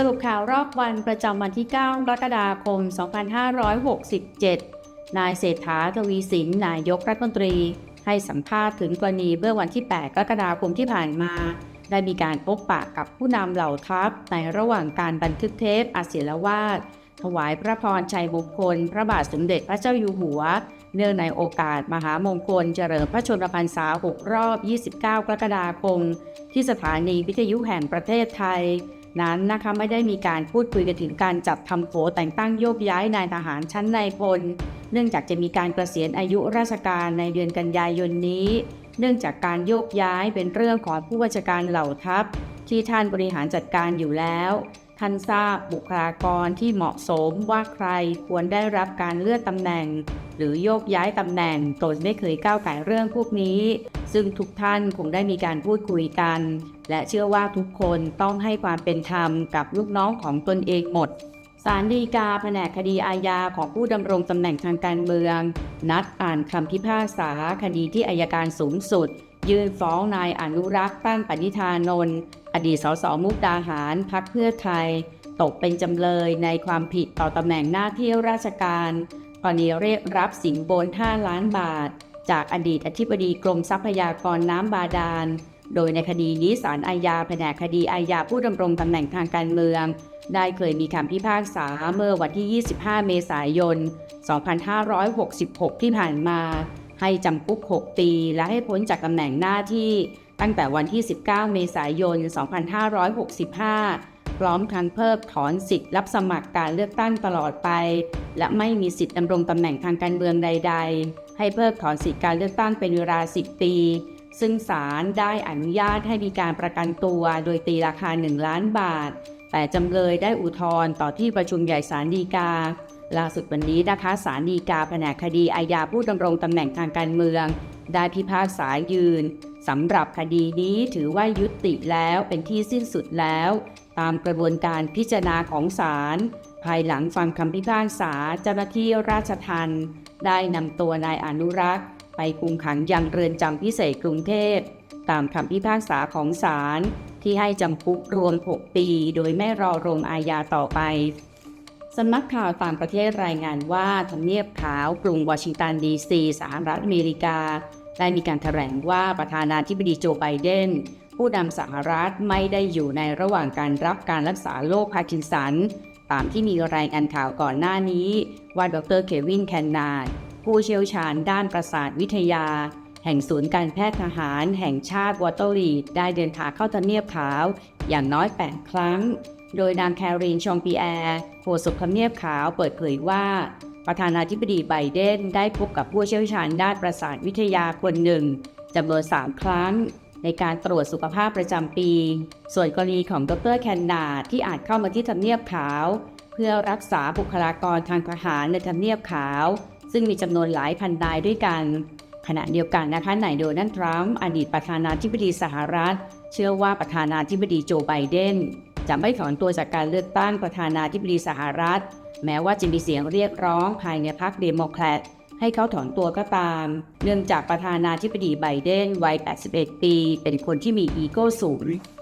สรุปข่าวรอบวันประจำวันที่ 9 กรกฎาคม 2567 นายเศรษฐาทวีสิน นายกรัฐมนตรี ให้สัมภาษณ์ถึงกรณีเมื่อวันที่ 8 กรกฎาคมที่ผ่านมา ได้มีการพบปะกับผู้นำเหล่าทัพ ในระหว่างการบันทึกเทปอาศิลวาสถวายพระพรชัยมงคล พระบาทสมเด็จพระเจ้าอยู่หัว เนื่องในโอกาสมหามงคลเจริญพระชนมพรรษา 6 รอบ 29 กรกฎาคม ที่สถานีวิทยุแห่งประเทศไทย นั้นนะคะไม่ได้มีการพูดคุยกันถึงการจัดทำโผแต่งตั้งโยกย้ายนายทหารชั้นนายพล เนื่องจากจะมีการเกษียณอายุราชการในเดือนกันยายนนี้ เนื่องจากการโยกย้ายเป็นเรื่องของผู้บัญชาการเหล่าทัพ ที่ท่านบริหารจัดการอยู่แล้ว ท่านทราบบุคลากรที่เหมาะสมว่าใครควรได้รับการเลื่อนตำแหน่ง หรือโยกย้ายตำแหน่งตนไม่เคยก้าวไก่เรื่องพวกนี้ ซึ่งทุกท่านคงได้มีการพูดคุยกัน และเชื่อว่าทุกคนต้องให้ความเป็นธรรมกับลูกน้องของตนเองหมดศาลฎีกาแผนกคดีอาญาของผู้ดำรงตำแหน่งทางการเมือง นัดอ่านคำพิพากษาคดีที่อายการสูงสุด ยื่นฟ้องนายอนุรักษ์ตั้งปณิธานนท์อดีตสสมุกดาหารพักเพื่อไทย ตกเป็นจำเลยในความผิดต่อตำแหน่งหน้าที่ราชการกรณีเรียกรับสินบน 5 ล้านบาท จากอดีตอธิบดีกรมทรัพยากรน้ำบาดาล โดยในคดีนี้ศาลอาญาแผนกคดีอาญาผู้ดำรงตำแหน่งทางการเมือง ได้เคยมีคำพิพากษาเมื่อวันที่ 25 เมษายน 2566 ที่ผ่านมา ให้จำคุก 6 ปี และให้พ้นจากตำแหน่งหน้าที่ตั้งแต่วันที่ 19 เมษายน 2565 พร้อมทั้งเพิกถอนสิทธิ์รับสมัครการเลือกตั้งตลอดไป และไม่มีสิทธิ์ดำรงตำแหน่งทางการเมืองใด ๆ ให้เพิกถอนสิทธิ์การเลือกตั้งเป็นเวลา 10 ปี ซึ่งศาลได้อนุญาตให้มีการประกันตัวโดยตีราคา 1 ล้านบาท แต่จำเลยได้อุทธรณ์ต่อที่ประชุมใหญ่ศาลฎีกา ล่าสุดวันนี้นะคะศาลฎีกาแผนกคดีอาญาผู้ดำรงตำแหน่งทางการเมือง ได้พิพากษายืนสำหรับคดีนี้ถือว่ายุติแล้วเป็นที่สิ้นสุดแล้ว ตามกระบวนการพิจารณาของศาลภายหลังฟังคำพิพากษาเจ้าหน้าที่ราชทัณฑ์ได้นำตัวนายอนุรักษ์ ไปคุมขังยังเรือนจำพิเศษกรุงเทพ ตามคำพิพากษาของศาลที่ให้จำคุกรวม 6 ปี โดยไม่รอลงอาญาต่อไป สำนักข่าวต่างประเทศรายงานว่าทำเนียบขาวกรุงวอชิงตันดีซีสหรัฐอเมริกา ได้มีการแถลงว่าประธานาธิบดีโจไบเดน ผู้นำสหรัฐไม่ได้อยู่ในระหว่างการรับการรักษาโรคพาร์กินสัน ตามที่มีรายงานข่าวก่อนหน้านี้ ว่าดรเควินแคนนาดผู้เชี่ยวชาญด้านประสาทวิทยา แห่งศูนย์การแพทย์ทหาร แห่งชาติวอเตอร์ลีได้เดินทางเข้าทำเนียบขาวอย่างน้อย 8 ครั้ง โดยนางแครินชองปีแอร์โฆษกทำเนียบขาวเปิดเผยว่า ประธานาธิบดีไบเดนได้พบกับผู้เชี่ยวชาญด้านประสาทวิทยาคนหนึ่งจำนวน3ครั้ง ในการตรวจสุขภาพประจำปี ส่วนกรณีของดรแคนนาที่อาจเข้ามาที่ทำเนียบขาว เพื่อรักษาบุคลากรทางทหารในทำเนียบขาว ซึ่งมีจำนวนหลายพันนายด้วยกันขณะเดียวกันนะคะนายโดนัลด์ทรัมป์อดีตประธานาธิบดีสหรัฐ เชื่อว่าประธานาธิบดีโจไบเดน จะไม่ถอนตัวจากการเลือกตั้งประธานาธิบดีสหรัฐ แม้ว่าจะมีเสียงเรียกร้องภายในพรรคเดโมแครตให้เขาถอนตัวก็ตาม เนื่องจากประธานาธิบดีไบเดนวัย 81 ปี เป็นคนที่มีอีโก้สูง